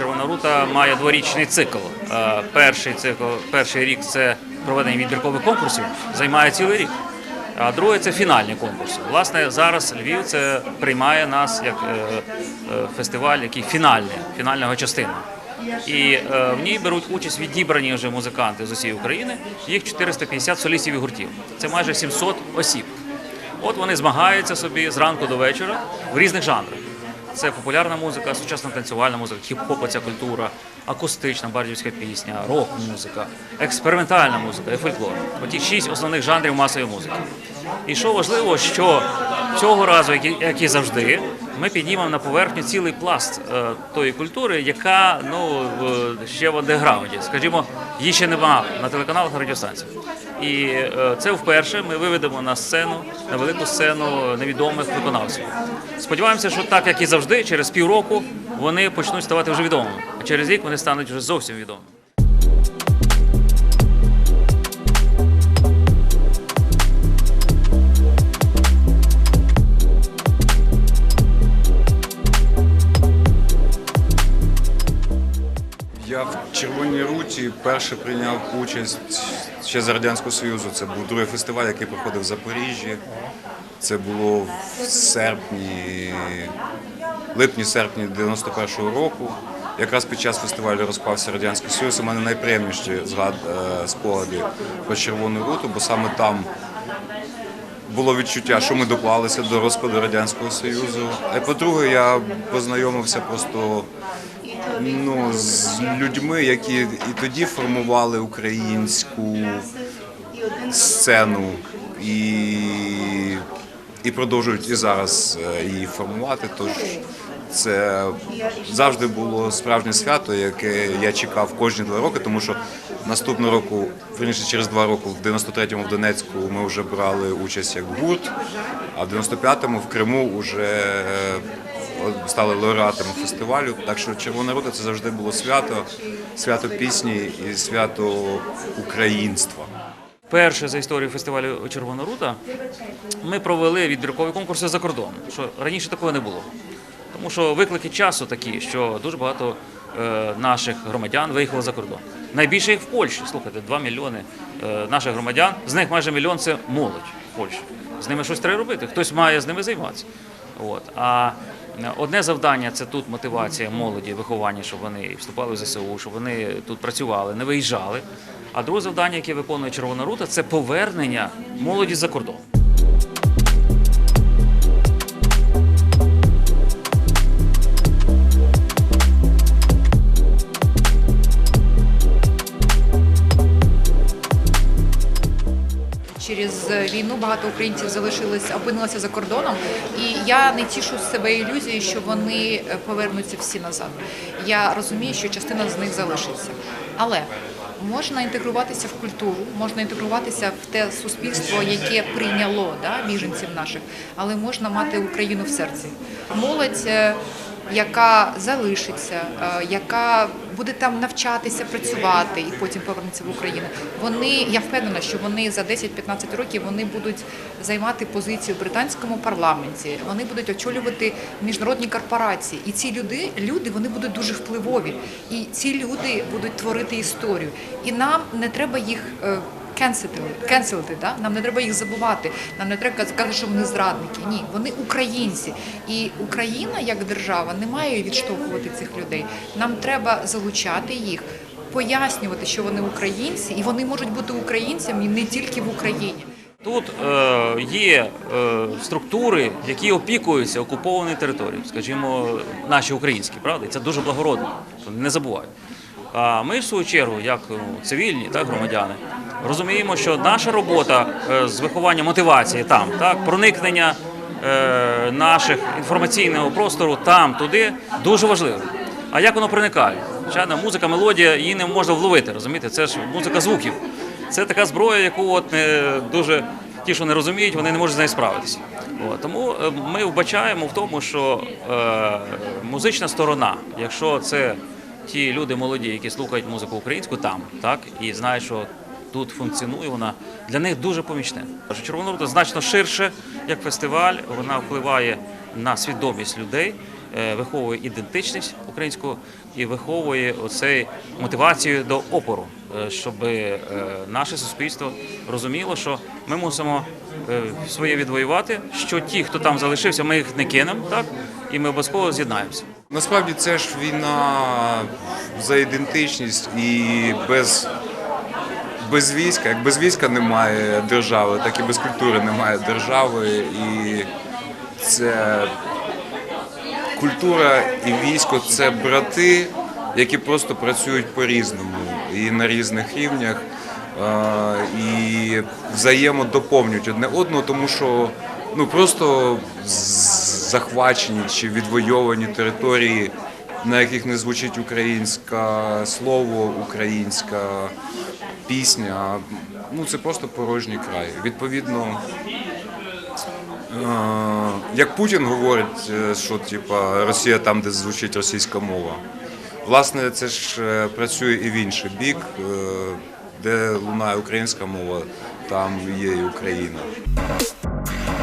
Червона рута має дворічний цикл. Е, Перший цикл, перший рік це проведення відбіркових конкурсів, займає цілий рік. А другий це фінальні конкурси. Власне, зараз Львів це приймає нас як е, е, фестиваль, який фінальний, фінальна частина. І в ній беруть участь відібрані вже музиканти з усієї України. Їх 450 солістів і гуртів. Це майже 700 осіб. От вони змагаються собі зранку до вечора в різних жанрах. Це популярна музика, сучасна танцювальна музика, хіп-хоп, ця культура, акустична бардівська пісня, рок-музика, експериментальна музика і фольклор. Оті шість основних жанрів масової музики. І що важливо, що цього разу, як і, завжди, ми піднімемо на поверхню цілий пласт е, тої культури, яка ну ще в андеграунді. Скажімо, її ще нема на телеканалах на радіостанціях. І е, це вперше ми виведемо на сцену, на велику сцену невідомих виконавців. Сподіваємося, що так як і завжди, через півроку вони почнуть ставати вже відомими. А через рік вони стануть вже зовсім відомими. Червоній руті перше прийняв участь ще за Радянського Союзу. Це був другий фестиваль, який проходив в Запоріжжі. Це було в серпні, липні-серпні 91-го року. Якраз під час фестивалю розпався Радянський Союз. У мене найприємніші згад, е, спогади про Червону руту, бо саме там було відчуття, що ми доклалися до розпаду Радянського Союзу. А по-друге, я познайомився просто ну, з людьми, які і тоді формували українську сцену і, і продовжують і зараз е, її формувати. Тож це завжди було справжнє свято, яке я чекав кожні два роки, тому що наступного року, верніше через два роки, в 93-му в Донецьку ми вже брали участь як гурт, а в 95-му в Криму вже от стали лауреатами фестивалю. Так що Червона рута це завжди було свято, свято пісні і свято українства. Перше за історію фестивалю Червона рута ми провели відбіркові конкурси за кордоном, що раніше такого не було. Тому що виклики часу такі, що дуже багато е, наших громадян виїхало за кордон. Найбільше їх в Польщі. Слухайте, 2 мільйони е, наших громадян, з них майже мільйон це молодь в Польщі. З ними щось треба робити. Хтось має з ними займатися. От. А е, одне завдання це тут мотивація молоді, виховання, щоб вони вступали в ЗСУ, щоб вони тут працювали, не виїжджали. А друге завдання, яке виконує Червона рута, це повернення молоді за кордон. Через війну багато українців залишилися, опинилися за кордоном, і я не тішу з себе ілюзією, що вони е, повернуться всі назад. Я розумію, що частина з них залишиться. Але можна інтегруватися в культуру, можна інтегруватися в те суспільство, яке прийняло да, біженців наших, але можна мати Україну в серці. Молодь. Е, яка залишиться, е, яка буде там навчатися, працювати і потім повернеться в Україну. Вони я впевнена, що вони за 10-15 років вони будуть займати позицію в британському парламенті. Вони будуть очолювати міжнародні корпорації. І ці люди, люди вони будуть дуже впливові. І ці люди будуть творити історію. І нам не треба їх. Е, Кенселити, да? нам не треба їх забувати. Нам не треба казати, що вони зрадники. Ні, вони українці. І Україна як держава не має відштовхувати цих людей. Нам треба залучати їх, пояснювати, що вони українці, і вони можуть бути українцями не тільки в Україні. Тут е, є е, структури, які опікуються окупованою територією, скажімо, наші українські, правда? І це дуже благородно, не забувай. А ми, в свою чергу, як ну, цивільні так, громадяни, розуміємо, що наша робота е, з виховання мотивації там, так, проникнення е, наших інформаційного простору там, туди, дуже важливо. А як воно проникає? Звичайно, музика, мелодія, її не можна вловити, розумієте? Це ж музика звуків. Це така зброя, яку от не дуже ті, що не розуміють, вони не можуть з нею справитися. От, тому е, ми вбачаємо в тому, що е, музична сторона, якщо це ті люди молоді, які слухають музику українську там, так і знають, що тут функціонує вона, для них дуже помічне. Червона рута значно ширше як фестиваль, вона впливає на свідомість людей. е, виховує ідентичність українську і виховує оцей мотивацію до опору, е, щоб е, наше суспільство розуміло, що ми мусимо своє відвоювати, що ті, хто там залишився, ми їх не кинемо, так і ми обов'язково з'єднаємося. Насправді це ж війна за ідентичність і без, без війська. Як без війська немає держави, так і без культури немає держави. І це культура і військо це брати, які просто працюють по-різному і на різних рівнях. І взаємодоповнюють одне одного, тому що ну просто захвачені чи відвойовані території, на яких не звучить українське слово, українська пісня. Ну це просто порожній край. Відповідно, Е, Як Путін говорить, е, що типа Росія там, де звучить російська мова. Власне, це ж е, працює і в інший бік, де лунає українська мова, там є і Україна.